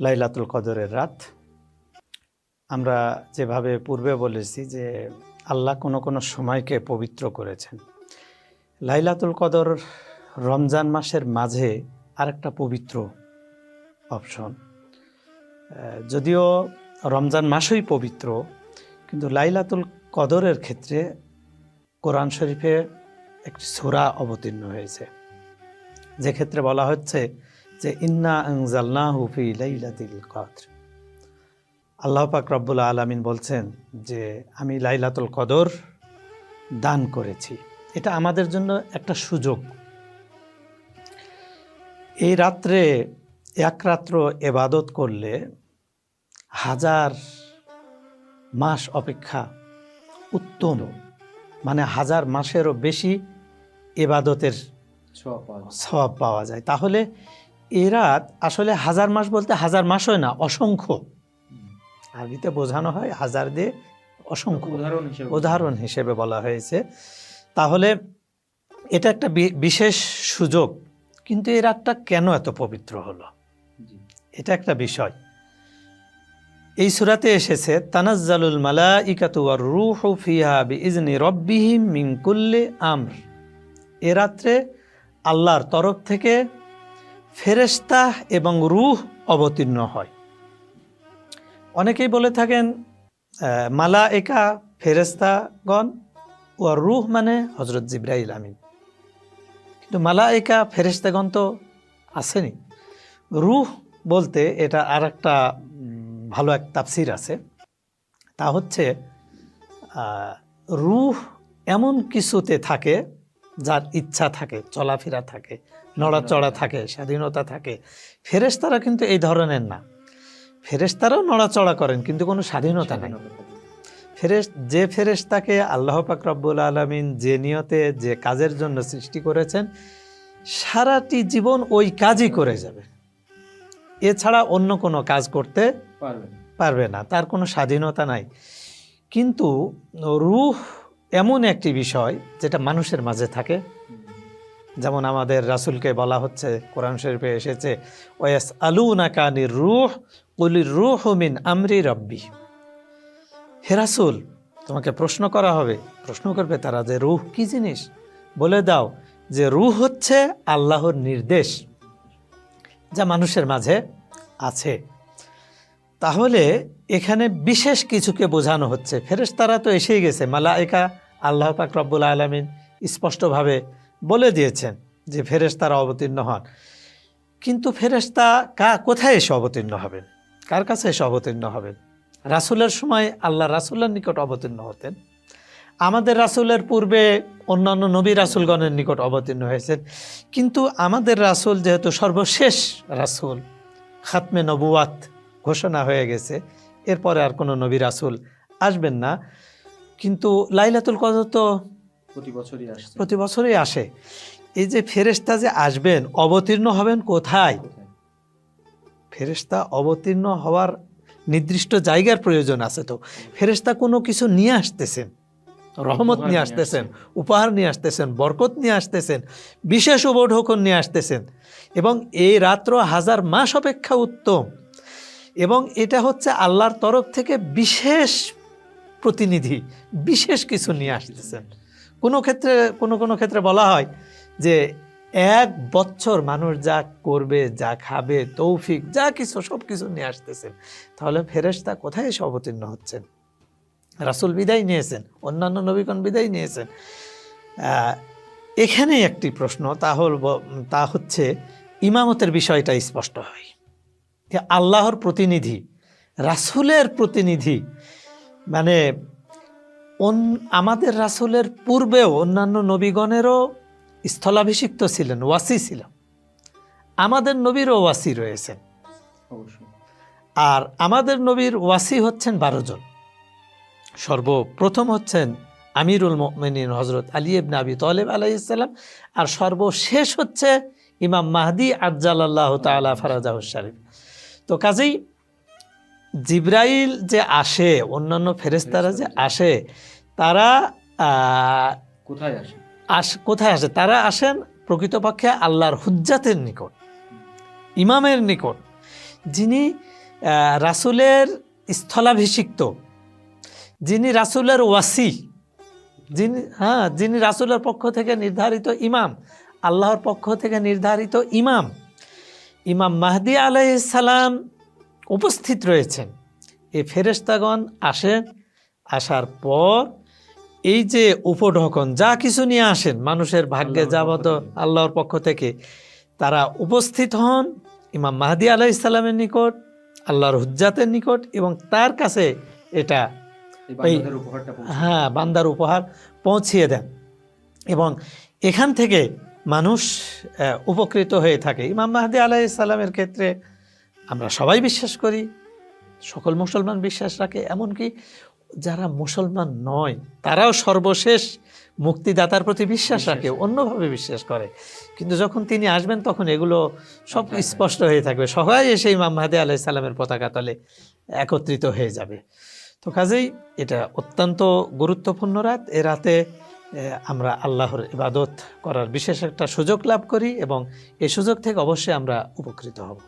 লাইলাতুল কদরের রাত। আমরা যেভাবে পূর্বে বলেছি যে আল্লাহ কোনো কোনো সময়কে পবিত্র করেছেন। লাইলাতুল কদর রমজান মাসের মাঝে আরেকটা পবিত্র অপশন। যদিও রমজান মাসই পবিত্র, কিন্তু লাইলাতুল কদরের ক্ষেত্রে কোরআন শরীফে একটি সূরা অবতীর্ণ হয়েছে। যে ক্ষেত্রে বলা হচ্ছে যে ইন্না আংজালনাহু ফি লাইলাতিল কদর। আল্লাহ পাক রব্বুল আলামিন বলছেন যে আমি লাইলাতুল কদর দান করেছি। এটা আমাদের জন্য একটা সুযোগ। এই রাত্রে এক রাত্র এবাদত করলে হাজার মাস অপেক্ষা উত্তম। মানে হাজার মাসেরও বেশি এবাদতের পাওয়া পাওয়া যায়। তাহলে এ রাত আসলে হাজার মাস বলতে হাজার মাস হয় না অসংখ্য। আরবিতে বোঝানো হয় হাজার দিয়ে অসংখ্য। উদাহরণ হিসেবে। উদাহরণ হিসেবে বলা হয়েছে। তাহলে এটা একটা বিশেষ সুযোগ কিন্তু এই রাতটা কেন এত পবিত্র হলো? এটা একটা বিষয়। এই সুরাতে এসেছে তানাজ্জালুল মালাইকাতু ওয়ার রূহু ফিহা বিইজনি রব্বিহিম মিন কুল্লি আমর। এ রাত্রে আল্লাহর তরফ থেকে ফেরেশতা এবং রুহ অবতীর্ণ হয়। অনেকেই বলে থাকেন মালা একা ফেরেশতাগণ ও রুহ মানে হজরত জিব্রাইল আমিন। কিন্তু মালা একা ফেরেশতাগণ তো আসেনি। রুহ বলতে এটা আর একটা ভালো এক তাফসির আছে। তা হচ্ছে রুহ এমন কিছুতে থাকে যার ইচ্ছা থাকে চলাফেরা থাকে নড়াচড়া থাকে স্বাধীনতা থাকে ফেরেশতারা কিন্তু এই ধরনের না। ফেরেশতারাও নড়াচড়া করেন কিন্তু কোনো স্বাধীনতা নেই। ফেরেশ যে ফেরেশতাকে আল্লাহ পাক রব্বুল আলমিন যে নিয়তে যে কাজের জন্য সৃষ্টি করেছেন সারাটি জীবন ওই কাজই করে যাবে। এছাড়া অন্য কোনো কাজ করতে পারবে না তার কোনো স্বাধীনতা নাই। কিন্তু রূহ এমন একটি বিষয় যেটা মানুষের মাঝে থাকে। যেমন আমাদের রাসূলকে বলা হচ্ছে, কোরআন শরীফে এসেছে ওয়াস আলু নাকানির রুহ কুলির রুহ মিন আমরি রব্বি। হে রাসূল, তোমাকে প্রশ্ন করা হবে। প্রশ্ন করবে তারা যে রুহ কি জিনিস? বলে দাও যে রুহ হচ্ছে আল্লাহর নির্দেশ, যা মানুষের মাঝে আছে। তাহলে এখানে বিশেষ কিছুকে বোঝানো হচ্ছে। ফেরেশতারা তো এসেই গেছে। মালাইকা আল্লাহ পাক রব্বুল আলমিন স্পষ্টভাবে বলে দিয়েছেন যে ফেরেশতারা অবতীর্ণ হন। কিন্তু ফেরেশতা কা, কোথায় এসে অবতীর্ণ হবেন? কার কাছে এসে অবতীর্ণ হবেন? রাসূলের সময় আল্লাহ রাসূলের নিকট অবতীর্ণ হতেন। আমাদের রাসূলের পূর্বে অন্যান্য নবী রাসূলগণের নিকট অবতীর্ণ হয়েছেন। কিন্তু আমাদের রাসূল যেহেতু সর্বশেষ রাসূল, খাতমে নবুয়াত ঘোষণা হয়ে গেছে। এরপরে আর কোনো নবী রাসূল আসবেন না। কিন্তু লাইলাতুল কদর তো প্রতি বছরই আসছে। প্রতি বছরই আসে। এই যে ফেরেশতা যে আসবেন অবতীর্ণ হবেন কোথায়? ফেরেশতা অবতীর্ণ হওয়ার নির্দিষ্ট জায়গার প্রয়োজন আছে তো। ফেরেশতা কোনো কিছু নিয়ে আসতেছেন রহমত নিয়ে নিয়ে আসতেছেন উপহার নিয়ে আসতেছেন বরকত নিয়ে আসতেছেন বিশেষ উপঢৌকন নিয়ে আসতেছেন। এবং এই রাত্র হাজার মাস অপেক্ষা উত্তম। এবং এটা হচ্ছে আল্লাহর তরফ থেকে বিশেষ প্রতিনিধি, বিশেষ কিছু নিয়ে আসতেছেন কোনো ক্ষেত্রে, কোনো কোনো ক্ষেত্রে বলা হয় যে এক বছর মানুষ যা করবে, যা খাবে, তৌফিক, যা কিছু, সব কিছু নিয়ে আসতেছেন তাহলে ফেরেশতা কোথায় এসে অবতীর্ণ হচ্ছেন? রাসুল বিদায় নিয়েছেন, অন্যান্য নবীগণ বিদায় নিয়েছেন। এখানে একটি প্রশ্ন, তা হল, তা হচ্ছে, ইমামতের বিষয়টা স্পষ্ট হয়। যে আল্লাহর প্রতিনিধি রাসূলের প্রতিনিধি মানে আমাদের রাসূলের পূর্বেও অন্যান্য নবীগণেরও স্থলাভিষিক্ত ছিলেন ওয়াসি ছিল আমাদের নবীরও ওয়াসি রয়েছেন। আর আমাদের নবীর ওয়াসি হচ্ছেন বারো জন। সর্বপ্রথম হচ্ছেন আমিরুল মিনীন হজরত আলী ইবনে আবি তলেব আলাইসাল্লাম আর সর্বশেষ হচ্ছে ইমাম মাহদি আজ্জাল আল্লাহ তালা ফারাজাহ শরীফ। তো কাজেই জিব্রাইল যে আসে অন্যান্য ফেরেস্তারা যে আসে তারা কোথায় আসে? আস কোথায় আসে? তারা আসেন প্রকৃতপক্ষে আল্লাহর হুজ্জাতের নিকট ইমামের নিকট যিনি রাসূলের স্থলাভিষিক্ত যিনি রাসুলের ওয়াসি যিনি হ্যাঁ যিনি রাসূলের পক্ষ থেকে নির্ধারিত ইমাম আল্লাহর পক্ষ থেকে নির্ধারিত ইমাম। ইমাম মাহদি আলাইসালাম উপস্থিত রয়েছেন। এই ফেরেশতাগণ আসেন আসার পর এই যে উপঢকন যা কিছু নিয়ে আসেন মানুষের ভাগ্যে যাবত আল্লাহর পক্ষ থেকে তারা উপস্থিত হন ইমাম মাহদি আলাহ ইসলামের নিকট আল্লাহর হুজ্জাতের নিকট এবং তার কাছে এটা এই হ্যাঁ বান্দার উপহার পৌঁছিয়ে দেন। এবং এখান থেকে মানুষ উপকৃত হয়ে থাকে ইমাম মাহদি আলাইসাল্লামের ক্ষেত্রে আমরা সবাই বিশ্বাস করি সকল মুসলমান বিশ্বাস রাখে এমনকি যারা মুসলমান নয় তারাও সর্বশেষ মুক্তিদাতার প্রতি বিশ্বাস রাখে। অন্যভাবে বিশ্বাস করে কিন্তু যখন তিনি আসবেন তখন এগুলো সব। স্পষ্ট হয়ে থাকবে সবাই এসে ইমাম মাহদি আলাইসাল্লামের পতাকা তলে একত্রিত হয়ে যাবে তো কাজেই এটা অত্যন্ত গুরুত্বপূর্ণ রাত এ রাতে আমরা আল্লাহর ইবাদত করার বিশেষ একটা সুযোগ লাভ করি এবং এই সুযোগ থেকে অবশ্যই আমরা উপকৃত হব।